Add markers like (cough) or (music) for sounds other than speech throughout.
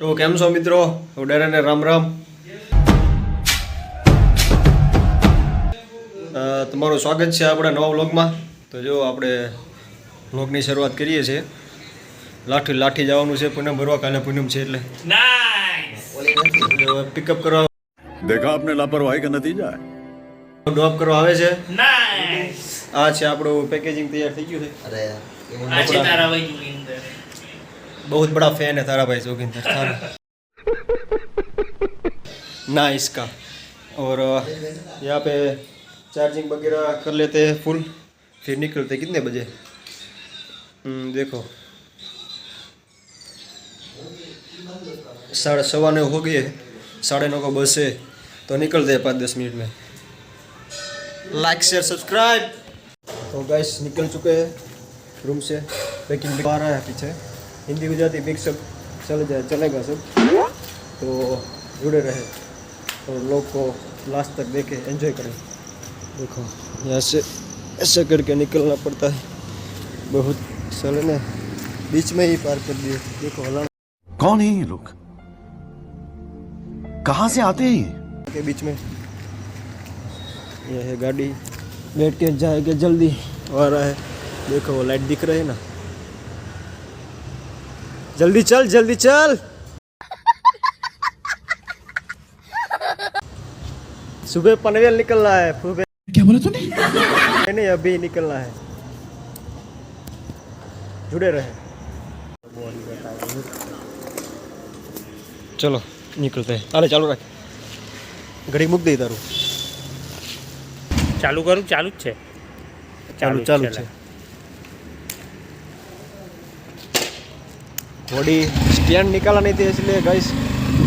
તો કેમ છો મિત્રો? ઉડારાને રામ રામ. તમારું સ્વાગત છે આપણા નવા વ્લોગમાં. તો જો આપણે વ્લોગની શરૂઆત કરીએ છીએ. લાઠી લાઠી જવાનું છે પૂનમ ભરવા કાલે પૂનમ છે એટલે. પિકઅપ કરવા દેખા આપને લાપરવાહી કે નથી જાય? ડ્રોપ કરવા આવે છે. આ છે આપણું પેકેજિંગ તૈયાર થઈ ગયું છે. અરે આ છે તારા बहुत बड़ा फ़ैन है तारा भाई जोगिंदर ना इसका। और यहाँ पे चार्जिंग वगैरह कर लेते हैं फुल फिर निकलते कितने बजे? हम्म, देखो। साढ़े सवा नौ हो गए साढ़े नौ को बस है। तो निकलते हैं पाँच दस मिनट में। लाइक शेयर सब्सक्राइब तो गैस निकल चुके हैं। रूम से। पैकिंग आ रहा है पीछे। हिंदी गुजराती मिक्स सब चल जाए चलेगा सब। तो जुड़े रहे और लोग को लास्ट तक देखे एंजॉय करें। देखो यहाँ से ऐसा करके निकलना पड़ता है। बहुत चले ने बीच में ही पार कर दिए देखो हला कौन है ये लोग? कहाँ से आते हैं ये? के बीच में। यह है गाड़ी। बैठ के जाएगा जल्दी। आ रहा है। देखो वो लाइट दिख रही है ना। जल्दी चल जल्दी चल सुबह पनवेल निकलना है सुबह क्या बोला तूने नहीं नहीं अभी निकलना है जुड़े रहे चलो निकलते हैं अरे चालू रख घड़ी मुक दे तारू ચાલુ કરું ચાલુ જ છે ચાલુ ચાલુ છે घोड़ी स्टैंड निकाला नहीं थे इसलिए गाइस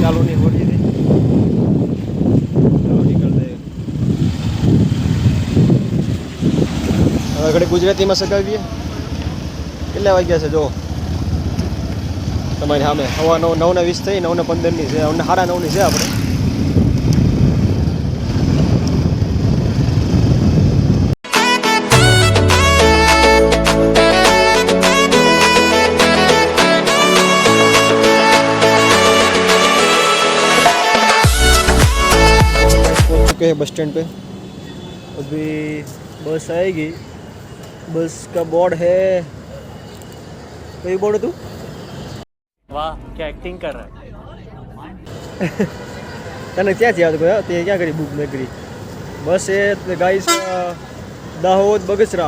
चालू नहीं हो रही थी चलो निकलते हैं। હવે ઘડી ગુજરાતીમાં સગાવીએ કેટલા વાગ્યા છે જો તમારી સામે હવા નવ નવ ને વીસ થઈ નવ ને પંદરની છે અમને સાડા નવની છે આપણે हैं बस स्टैंड पे? अभी बस आएगी। बस का बोर्ड है। वही बोर्ड है तू? वाह क्या एक्टिंग कर रहा है? (laughs) तने क्या याद तुझे ते क्या करी बुक में करी बस ये गाइस तो दाहोद बगसरा।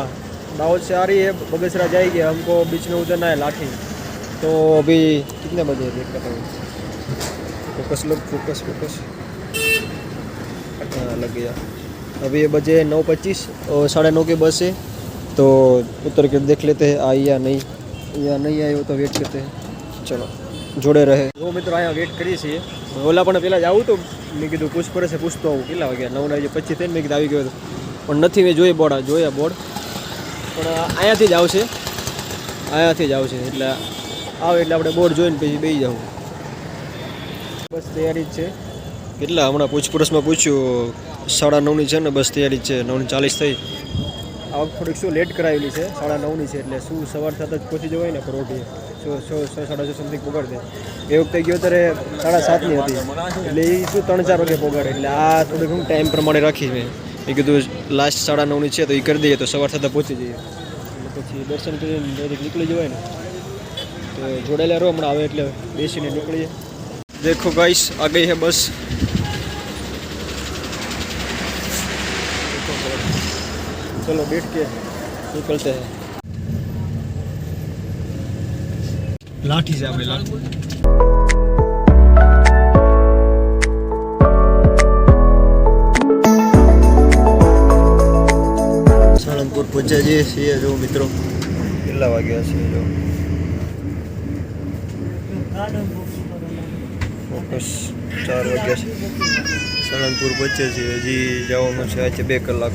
दाहोद से आ रही है बगसरा जाएगी हमको बीच में उतरना है लाठी। तो अभी कितने बजे देखता हूँ। फोकस लोग फोकस फोकस। लग गया अभी ये बजे नौ पच्चीस और साढ़े नौ की बस है तो उतर के देख लेते हैं आई या नहीं या नहीं आई हो तो वेट करते हैं ચલો જોડે રહે જો મિત્રો અહીંયા વેટ કરીએ છીએ ઓલા પણ પહેલાં જ આવું તો મેં કીધું પૂછપરસે પૂછતો આવું કેટલા વાગ્યા નવ વાગે પછી થઈને મેં કીધું આવી ગયો હતો પણ નથી મેં જોઈ બોર્ડ જોયા બોર્ડ પણ અહીંયાથી જ આવશે અહીંયાથી જ આવશે એટલે આવે એટલે આપણે બોર્ડ જોઈને પછી બેસી જાવ બસ તૈયારી જ છે કેટલા હમણાં પૂછપરછમાં પૂછ્યું સાડા નવની છે ને બસ તૈયારી છે નવની ચાલીસ થઈ. આ થોડીક શું લેટ કરાવેલી છે? સાડા નવની છે એટલે શું સવાર થતાં જ પહોંચી જવાય ને પરોઠી છ છ સાડા છ સમથિંગ પોગાડી એ વખતે ગયો ત્યારે સાડા સાતની હતી. એટલે એ શું ત્રણ ચાર વાગે પોગાડે એટલે આ થોડું ઘણું ટાઈમ પ્રમાણે રાખી મેં. એ કીધું લાસ્ટ સાડા નવની છે તો એ કરી દઈએ તો સવાર સાથે પહોંચી જઈએ. પછી દર્શન કરીને ડાયરેક્ટ નીકળી જવાય ને. તો જોડાયેલા રહો હમણાં આવે એટલે બેસીને નીકળીએ. દેખો ગાઈસ આ ગઈ હે બસ. चलो बैठ के निकलते हैं लाठी से આપણે લાઠી સાળંગપુર પહોંચ્યા જઈએ છીએ જો મિત્રો કેટલા વાગ્યા છે જો ફોકસ ચાર વાગ્યા છે સાળંગપુર પહોંચે છે હજી જવાનું છે આજે બે કલાક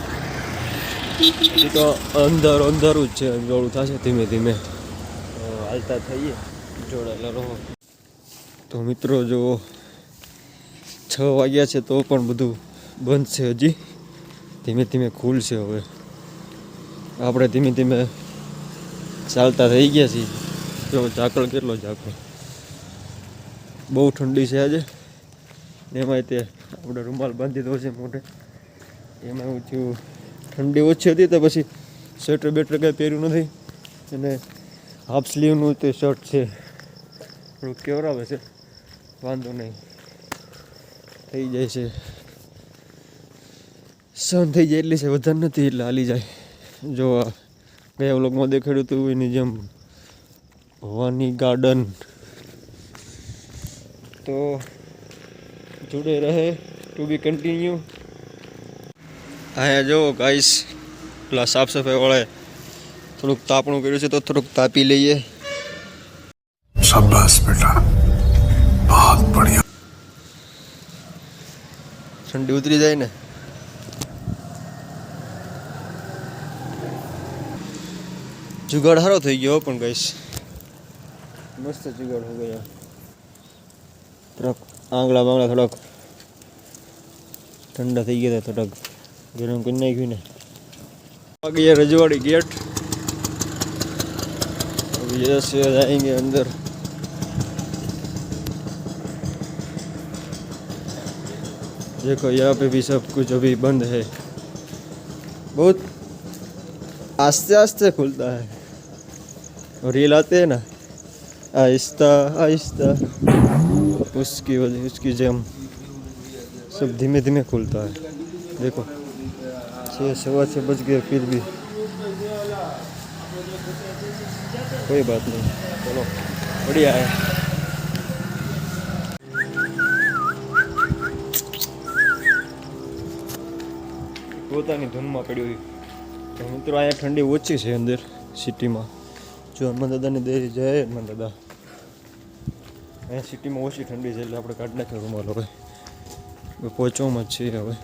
હજી તો અંધારું અંધારું જ છે. અંજોળું થશે ધીમે ધીમે. હાલતા થઈએ. જોડાયેલા રહો. તો મિત્રો જો છ વાગ્યા છે તો પણ બધું બંધ છે હજી. ધીમે ધીમે ખુલશે હવે. આપણે ધીમે ધીમે ચાલતા થઈ ગયા છીએ. જો ઝાકળ કેટલો ઝાકળ. બહુ ઠંડી છે આજે. એમાંય તે આપણે રૂમાલ બાંધી દો છે મોઢે. એમાં એવું થયું ઠંડી ઓછી હતી તો પછી સ્વેટર બેટર કંઈ પહેર્યું નથી. અને હાફ સ્લીવનું તે શર્ટ છે. થોડું કેવરાવે છે. વાંધો નહીં. થઈ જાય છે. સહન થઈ જાય એટલી છે. વધારે નથી એટલે હાલી જાય. જો ગયા વ્લોગમાં દેખાડ્યું હતું એની જેમ ભવાની ગાર્ડન તો જોડે રહે. ટુ બી કન્ટિન્યુ અહીંયા જો ગાઈસ પેલા સાફ સફાઈવાળાએ થોડુંક તાપણું કર્યું છે તો થોડુંક તાપી લઈએ શાબાશ બેટા બહુત બઢિયા ઠંડી ઉતરી જાય ને જુગાડ સારો થઈ ગયો પણ ગઈશ મસ્ત જુગાડ હો ગયા થોડાક આંગળા બાંગળા થોડાક ઠંડા થઈ ગયા થોડાક ગરમ કરી નાખ્યું ને आ गया रजवाड़ी गेट अब जैसे जाएंगे अंदर देखो यहाँ पे भी सब कुछ अभी बंद है बहुत आस्ते आस्ते खुलता है और ये लाते हैं ना आहिस्ता आहिस्ता उसकी वजह उसकी जम सब धीमे धीमे खुलता है देखो छः सवा छः बज गए फिर भी कोई बात नहीं चलो बढ़िया है પોતાની ધૂનમાં પડ્યું તો મિત્રો અહીંયા ઠંડી ઓછી છે અંદર સિટીમાં જો હનુમાન દાદાની દેરી જાય હનુમાન દાદા અહીંયા સિટીમાં ઓછી ઠંડી છે એટલે આપણે કાઢી નાખ્યો રૂમાલ હવે હવે પહોંચવામાં જ છીએ હવે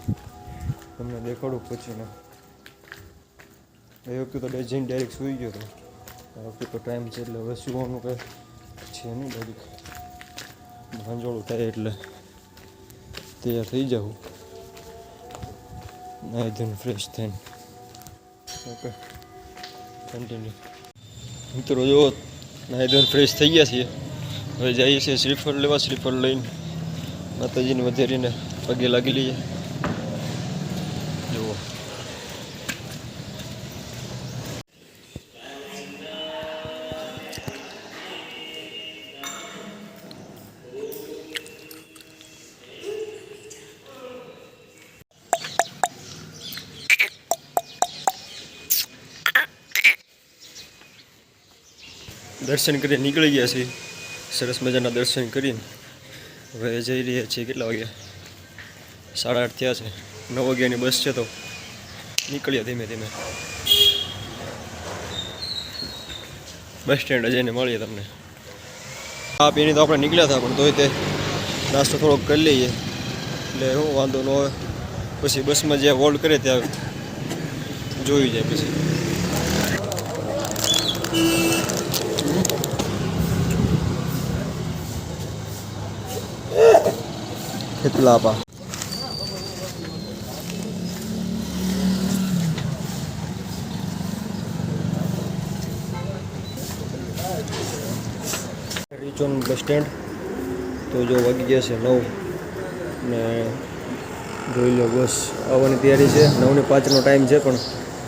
તમને દેખાડું પછીને. એ વખતે તો જઈને ડાયરેક્ટ સૂઈ ગયો હતો આ વખતે તો ટાઈમ છે એટલે હવે સુવાનું કંઈ છે નહીં બધું. ભાંજોળું થાય એટલે તૈયાર થઈ જાઉં. નાહી ધોઈને ફ્રેશ થઈને. ઓકે. કન્ટિન્યુ મિત્રો, જો નાહી ધોઈને ફ્રેશ થઈ ગયા છીએ. હવે જઈએ છીએ શ્રીફળ લેવા, શ્રીફળ લઈને માતાજીને વધેરીને પગે લાગી લઈએ. દર્શન કરી નીકળી ગયા છીએ. સરસ મજાના દર્શન કરીને હવે જઈ રહ્યા છીએ કેટલા વાગ્યા સાડા આઠ થયા છે. નવ વાગ્યાની બસ છે તો નીકળ્યા ધીમે ધીમે. બસ સ્ટેન્ડ જઈને મળીએ તમને. આ પીણી તો આપણે નીકળ્યા હતા, પણ તોય તે નાસ્તો થોડોક કરી લઈએ. એટલે હું વાંધો ન હોય પછી બસમાં જ્યાં હોલ્ડ કરે ત્યાં જોઈ જાય પછી. ખેતલાપા રીચોન બસ સ્ટેન્ડ. તો જો વાગી છે નવ ને જોઈ લો બસ આવવાની તૈયારી છે. નવને પાંચનો ટાઈમ છે પણ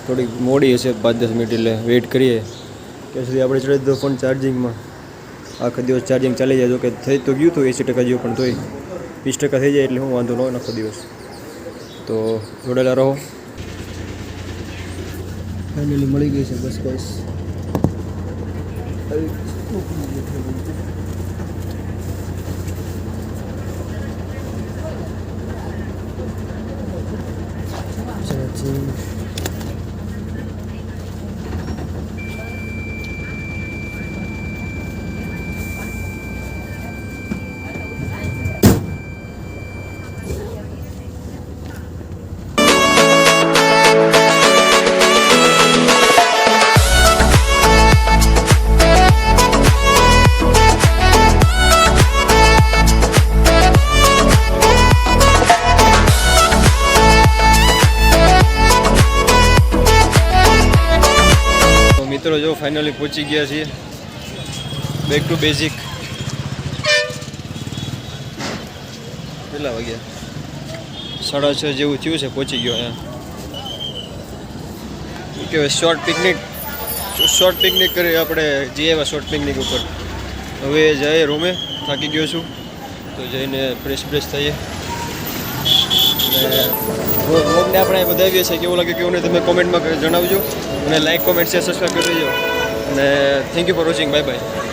થોડીક મોડી હશે, પાંચ દસ મિનિટ એટલે વેઇટ કરીએ. ત્યાં સુધી આપણે ચડી દો ફોન ચાર્જિંગમાં આખો દિવસ ચાર્જિંગ ચાલી જાય. જો કે થઈ તો ગયું હતું એંસી ટકા જેવું પણ તોય. વીસ ટકા થઈ જાય એટલે હું વાંધો ન હોય આખો દિવસ તો જોડેલા રહો ફાઇનલી મળી ગઈ છે બસ બસ ચાર્જિંગ ફાઇનલી પહોંચી ગયા છીએ. બેક ટુ બેઝિક કેટલા વાગ્યા? સાડા છ જેવું થયું છે, પહોંચી ગયો અહીંયા. કહેવાય શોર્ટ પિકનિક શોર્ટ પિકનિક કરી આપણે જઈએ એવા શોર્ટ પિકનિક ઉપર. હવે જઈએ રૂમે, થાકી ગયો છું. તો જઈને ફ્રેશ ફ્રેશ થઈએ. અને વ્લોગને આપણે બતાવીએ છીએ, કેવું લાગે, કેવું નહીં, તમે કોમેન્ટમાં જણાવજો. અને લાઈક કોમેન્ટ શેર સબસ્ક્રાઈબ કરી દેજો. અને thank you for watching bye bye